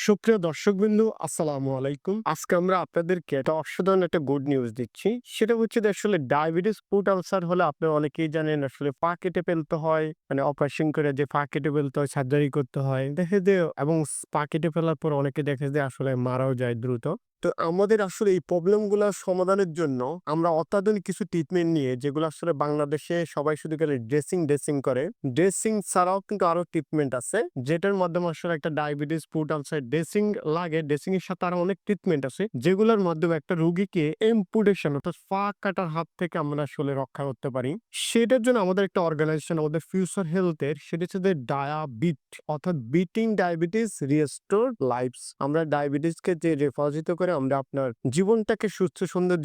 সুপ্রিয় দর্শকবৃন্দু, আসসালামু আলাইকুম। আজকে আমরা আপনাদেরকে একটা অসাধারণ একটা গুড নিউজ দিচ্ছি। সেটা হচ্ছে যে আসলে ডায়াবেটিস ফুড আলসার হলে আপনি অনেকেই জানেন আসলে পা কেটে ফেলতে হয় মানে অপারেশন করে যে পা কেটে ফেলতে হয় সার্জারি করতে হয়। দেখে যে এবং পা কেটে ফেলার পর অনেকে দেখে যে আসলে মারাও যায় দ্রুত। তো আমাদের আসলে এই প্রবলেমগুলো সমাধানের জন্য আমরা অত্যাধুনিক কিছু ট্রিটমেন্ট নিয়ে, যেগুলো আসলে বাংলাদেশে সবাই শুধু খালি ড্রেসিং ড্রেসিং করে ড্রেসিং ছাড়াও কিন্তু আরও ট্রিটমেন্ট আছে, যেটার মাধ্যমে আসলে একটা ডায়াবেটিস ফুড আলসার ড্রেসিং লাগে। ড্রেসিং এর সাথে আরও অনেক ট্রিটমেন্ট আছে, যেগুলোর মাধ্যমে একটা রুগীকে এম্পুটেশন অর্থাৎ ফা কাটার হাত থেকে আমরা আসলে রক্ষা করতে পারি। সেটার জন্য আমাদের একটা অর্গানাইজেশন আমাদের ফিউচার হেলথের সেটা হচ্ছে ডায়াবিট অর্থাৎ বিটিং ডায়াবেটিস রিস্টোর লাইফস আমরা ডায়াবেটিসকে যে রেফাজিত করে আমরা আপনার জীবনটাকে সুস্থ, সুন্দর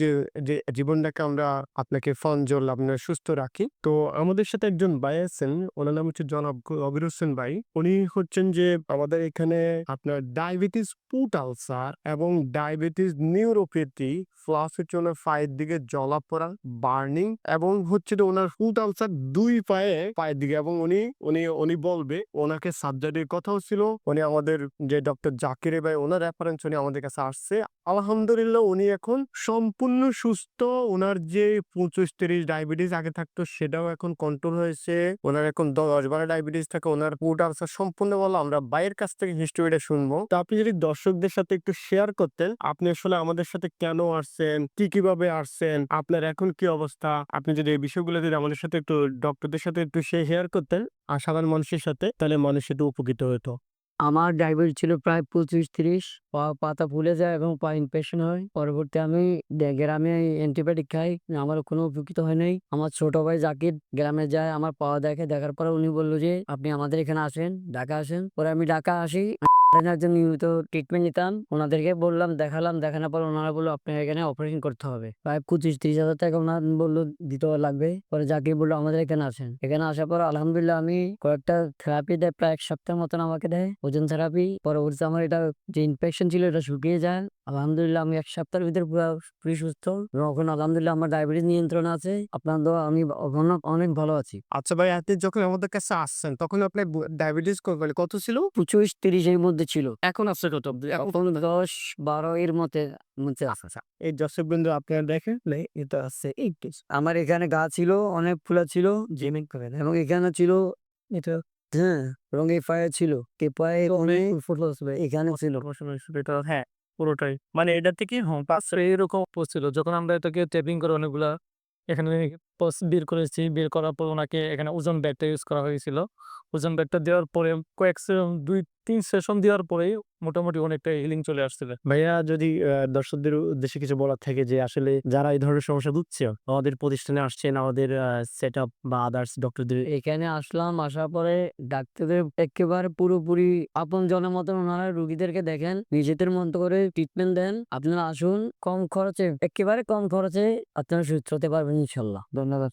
যে জীবনটাকে আমরা আপনাকে ফঞ্জল আপনার সুস্থ রাখি। তো আমাদের সাথে একজন ভাই আছেন, ওনার নাম হচ্ছে জনাব কবির হোসেন ভাই। উনি হচ্ছেন যে আমাদের এখানে আপনার ডায়াবেটিস ফুট আলসার এবং ডায়াবেটিস নিউরোপ্যাথি প্লাস হচ্ছে ওনার পায়ের দিকে জ্বলা পড়া বার্নিং এবং হচ্ছে যে ওনার ফুট আলসার দুই পায়ে, পায়ের দিকে এবং উনি উনি উনি বলবে, ওনাকে সার্জারির কথাও ছিল। উনি আমাদের যে ডক্টর জাকিরে ভাই, ওনার রেফারেন্স উনি আমাদের কাছে আসছে। আলহামদুলিল্লাহ, উনি এখন সম্পূর্ণ সুস্থ। ওনার যে পঁচিশ তিরিশ ডায়াবেটিস আগে থাকতো, সেটাও এখন কন্ট্রোল হয়েছে। ওনার এখন দশ বারো ডায়াবেটিস থাকে ওনার ফুড আলসার সম্পূর্ণ বলো আমরা বাইরের কাছ থেকে হিস্টোরিটা শুনব। তো আপনি যদি দর্শকদের সাথে একটু শেয়ার করতেন, আপনি আসলে আমাদের সাথে কেন আসছেন, কি, কীভাবে আসছেন, আপনার এখন কি অবস্থা? আপনি যদি এই বিষয়গুলো যদি আমাদের সাথে একটু ডক্টরদের সাথে একটু শেয়ার করতেন আর সাধারণ মানুষের সাথে, তাহলে মানুষ একটু উপকৃত হতো। আমার ডায়াবেটিস ছিল প্রায় পঁচিশ তিরিশ। পা, পাতা ফুলে যায় এবং পা ইনফেকশন হয়। পরবর্তী আমি গ্রামে অ্যান্টিবায়োটিক খাই। আমার কোনো উপকৃত হয় নাই। আমার ছোট ভাই জাকির গ্রামে যায়, আমার পাওয়া দেখে। দেখার পরে উনি বলল যে, আপনি আমাদের এখানে আসেন, ঢাকা আসেন। পরে আমি ঢাকা আসি। একজন নিয়মিত ট্রিটমেন্ট নিতাম। ওনাদেরকে বললাম, দেখালাম। দেখানোর পর ওনারা বলল, আপনার এখানে অপারেশন করতে হবে। প্রায় পঁচিশ তিরিশ হাজার টাকা ওনার বলল, দিতে লাগবে। পরে জাকির বলল, আমাদের এখানে আসেন। এখানে আসার পর আলহামদুলিল্লাহ আমি কয়েকটা থেরাপি দেয়, প্রায় এক সপ্তাহ মতন আমাকে দেয়। ওজন থেরাপি পরবর্তীতে আমার এটা যে ইনফেকশন ছিল এটা শুকিয়ে যায়। আলহামদুলিল্লাহ আমি এক সপ্তাহের ভিতরে পুরো পুরো সুস্থ। এবং এখন আলহামদুলিল্লাহ আমার ডায়াবেটিস নিয়ন্ত্রণ আছে। আপনার দোয়া আমি এখন অনেক ভালো আছি। আচ্ছা ভাই আপনি যখন আমাদের কাছে আসছেন তখন আপনার ডায়াবেটিস কত ছিল? পঁচিশ তিরিশ এর মধ্যে ছিল। এখন আছে কত এখন দশ বারো এর মধ্যে মধ্যে আছে। আচ্ছা এই দর্শক বিন্দু আপনারা দেখেন এটা আছে আমার এখানে গা ছিল অনেক ফুলা ছিল জিমিং করে এবং এখানে ছিল এটা হ্যাঁ এবং এই পায়ে ছিল। এই পায়ে অনেক ফুটবল এখানে ছিল। এটা হ্যাঁ পুরোটাই। মানে এটা থেকে হ্যাঁ পাঁচ এরকম পড়ছিল যখন আমরা এটাকে ট্যাপিং করে অনেকগুলা এখানে বের করেছি। বের করার পর ওনাকে এখানে ওজন ব্যাগটা ইউজ করা হয়েছিল। ওজন ব্যাগটা দেওয়ার পরে কয়েক দুই তিন সেশন দেওয়ার পরেই মোটামুটি অনেকটা হিলিং চলে আসছিল। ভাইয়া যদি দর্শকদের উদ্দেশ্যে কিছু বলার থাকে যে আসলে যারা এই ধরনের সমস্যা ভুগছে আমাদের প্রতিষ্ঠানে আসছেন আমাদের সেট আপ বা আদার্স ডক্টরদের এখানে আসলাম আসার পরে ডাক্তারদের একেবারে পুরোপুরি আপন জনের মতন ওনারা রুগীদেরকে দেখেন নিজেদের মতো করে ট্রিটমেন্ট দেন। আপনারা আসুন কম খরচে একেবারে কম খরচে আপনারা সুস্থ হতে পারবেন ইনশাল্লাহ। ধন্যবাদ